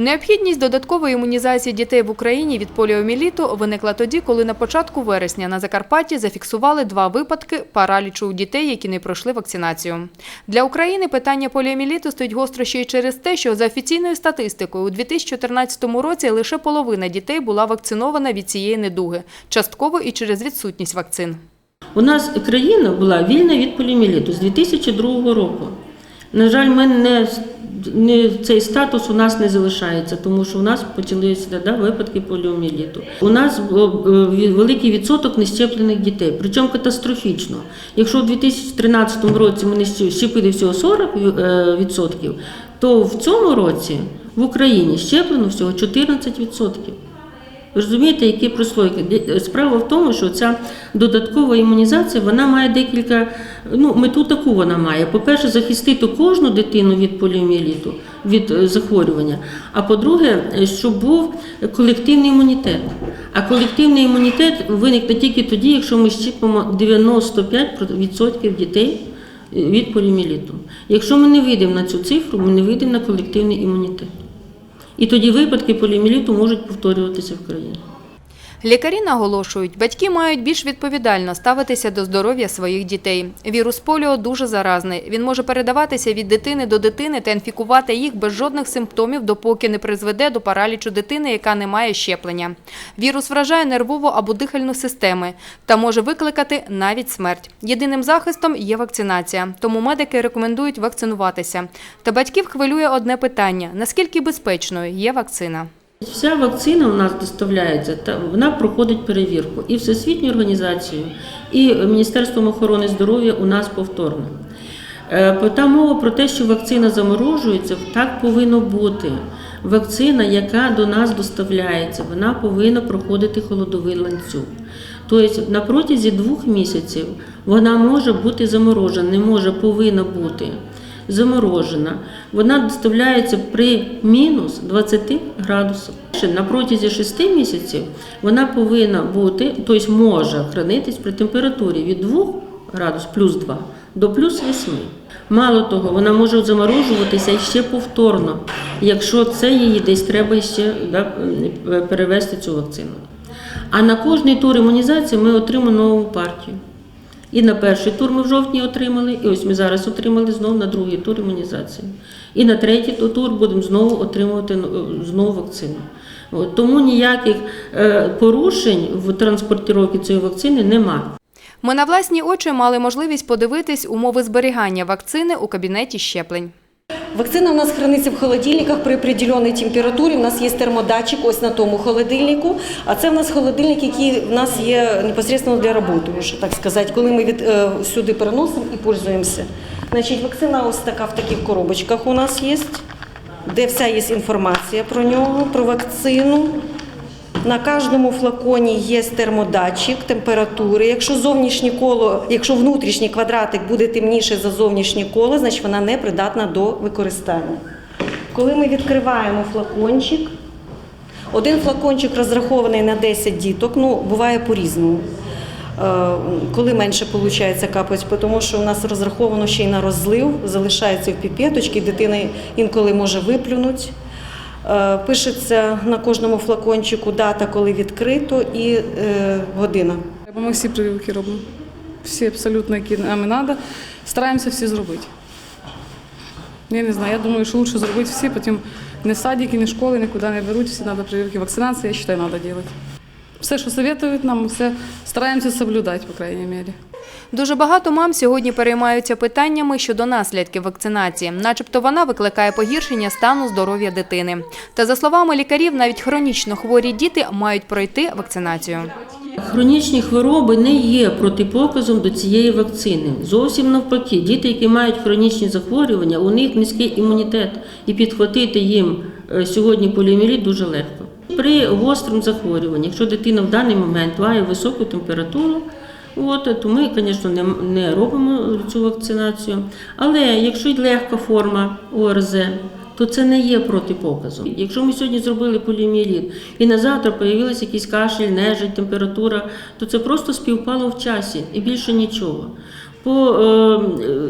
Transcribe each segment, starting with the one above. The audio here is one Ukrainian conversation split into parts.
Необхідність додаткової імунізації дітей в Україні від поліоміліту виникла тоді, коли на початку вересня на Закарпатті зафіксували два випадки паралічу у дітей, які не пройшли вакцинацію. Для України питання поліоміліту стоїть гостро ще й через те, що за офіційною статистикою у 2014 році лише половина дітей була вакцинована від цієї недуги, частково і через відсутність вакцин. У нас країна була вільна від поліоміеліту з 2002 року. На жаль, ми не, не цей статус у нас не залишається, тому що у нас почалися да, випадки поліоміеліту. У нас було, е, великий відсоток нещеплених дітей, причому катастрофічно. Якщо у 2013 році ми не щепили всього 40 е, відсотків, то в цьому році в Україні щеплено всього 14 відсотків. Ви розумієте, які прослойки? Справа в тому, що ця додаткова імунізація вона має декілька, ну, мету таку вона має. По-перше, захистити кожну дитину від поліоміеліту, від е, захворювання. А по-друге, е, щоб був колективний імунітет. А колективний імунітет виникне тільки тоді, якщо ми щепимо 95% дітей е, від поліоміеліту. Якщо ми не вийдемо на цю цифру, ми не вийдемо на колективний імунітет. І тоді випадки поліоміеліту можуть повторюватися в країні. Лікарі наголошують, батьки мають більш відповідально ставитися до здоров'я своїх дітей. Вірус поліо дуже заразний. Він може передаватися від дитини до дитини та інфікувати їх без жодних симптомів, допоки не призведе до паралічу дитини, яка не має щеплення. Вірус вражає нервову або дихальну системи та може викликати навіть смерть. Єдиним захистом є вакцинація, тому медики рекомендують вакцинуватися. Та батьків хвилює одне питання: наскільки безпечною є вакцина? Вся вакцина у нас доставляється, та вона проходить перевірку і Всесвітньою організацією, і Міністерством охорони здоров'я у нас повторно. Е, Та мова про те, що вакцина заморожується, так повинно бути. Вакцина, яка до нас доставляється, вона повинна проходити холодовий ланцюг. Тобто на протязі двох місяців вона може бути заморожена, не може, повинна бути заморожена. Вона доставляється при мінус 20 градусах. На протязі 6 місяців вона повинна бути, тобто може хранитись при температурі від 2 градусів плюс 2 до плюс 8. Мало того, вона може заморожуватися ще повторно, якщо це її десь треба ще да, перевести цю вакцину. А на кожний тур імунізації ми отримаємо нову партію. І на перший тур ми в жовтні отримали, і ось ми зараз отримали знову на другий тур імунізації. І на третій тур будемо знову отримувати е, знову вакцину. Тому ніяких е, порушень в транспортировці цієї вакцини немає. Ми на власні очі мали можливість подивитись умови зберігання вакцини у кабінеті щеплень. Вакцина у нас храниться в холодильниках при определеній температурі. У нас є термодатчик ось на тому холодильнику. А це в нас холодильник, який в нас є непосредственно для роботи, якщо так сказати, коли ми від, е, сюди переносимо і пользуємося. Значить, вакцина ось така в таких коробочках у нас є, де вся є інформація про нього, про вакцину. На кожному флаконі є термодатчик температури. Якщо зовнішнє коло, якщо внутрішній квадратик буде темніше за зовнішнє коло, значить вона не придатна до використання. Коли ми відкриваємо флакончик, один флакончик розрахований на 10 діток, ну буває по-різному. Е, Коли менше виходить капать, тому що у нас розраховано ще й на розлив, залишається в піпеточці, дитина інколи може виплюнути. Е, Пишеться на кожному флакончику дата, коли відкрито, і е, година. Ми всі прививки робимо. Всі абсолютно, які нам треба. Стараємося всі зробити. Я не знаю, я думаю, що краще зробити всі, потім не садики, ні школи, нікуди не беруть, всі треба прививки, вакцинації, я вважаю, треба робити. Все, що советують нам, все стараємося соблюдати, по крайній мірі. Дуже багато мам сьогодні переймаються питаннями щодо наслідків вакцинації, начебто вона викликає погіршення стану здоров'я дитини. Та за словами лікарів, навіть хронічно хворі діти мають пройти вакцинацію. Хронічні хвороби не є протипоказом до цієї вакцини. Зовсім навпаки, діти, які мають хронічні захворювання, у них низький імунітет, і підхватити їм е, сьогодні поліоміеліт дуже легко. При гострому захворюванні, якщо дитина в даний момент має високу температуру, от, то ми, звісно, не, не робимо цю вакцинацію. Але якщо й легка форма ОРЗ, то це не є протипоказом. Якщо ми сьогодні зробили поліоміеліт і на завтра появилися якийсь кашель, нежить, температура, то це просто співпало в часі і більше нічого. По, е,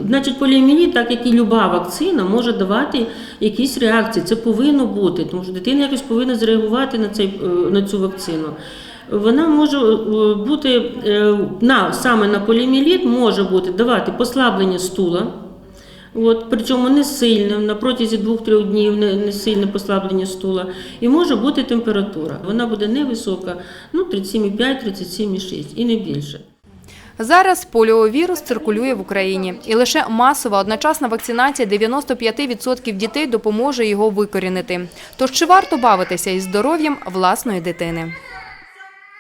значить, поліоміеліт, так як і люба вакцина, може давати якісь реакції. Це повинно бути, тому що дитина якось повинна зреагувати на, цей, е, на цю вакцину. Вона може е, бути е, на, саме на поліоміеліт може бути давати послаблення стула. От, причому не сильне, на протязі 2-3 днів не, не сильне послаблення стула. І може бути температура. Вона буде невисока, ну 37,5-37,6 і не більше. Зараз поліовірус циркулює в Україні, і лише масова одночасна вакцинація 95% дітей допоможе його викорінити. Тож чи варто бавитися із здоров'ям власної дитини?